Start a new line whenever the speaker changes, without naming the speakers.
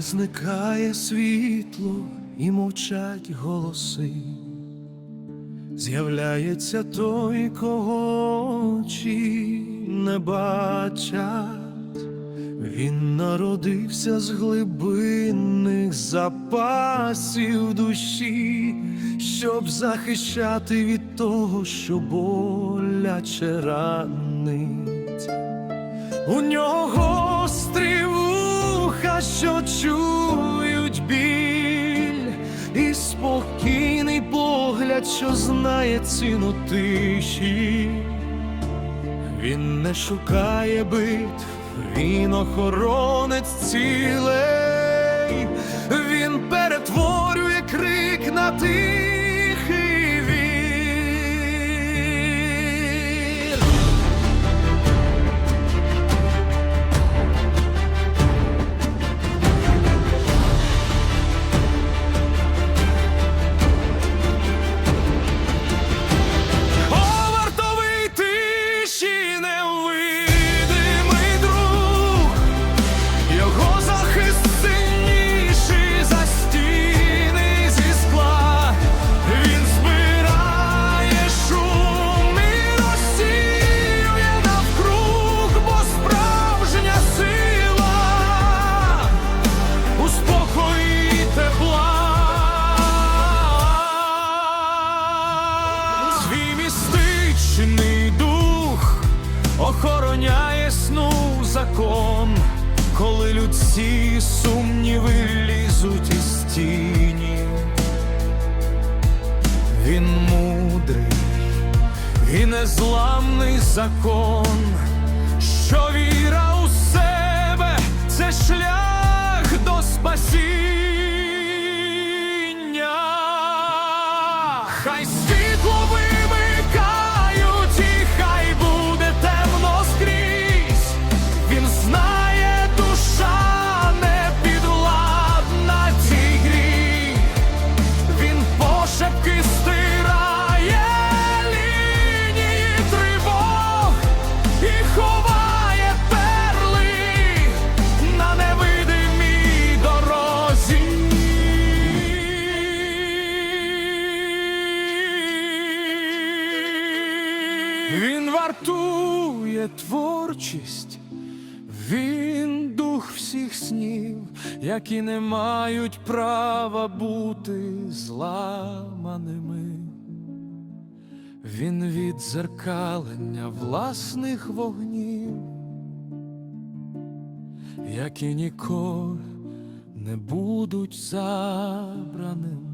зникає світло і мовчать голоси, з'являється той, кого очі не бачать. Він народився з глибинних запасів душі, щоб захищати від того, що боляче ранить. У нього вуха, що чують біль, і спокійний погляд, що знає ціну тиші. Він не шукає битв, він охоронець цілей, він перетворює крик на тихий містичний дух охороняє сну закон, коли людські сумніви лізуть із тіні. Він мудрий і незламний закон, що віра у себе це шлях до спасіння. Він вартує творчість. Він дух всіх снів, які не мають права бути зламаними. Він віддзеркалення власних вогнів, які ніколи не будуть забраними.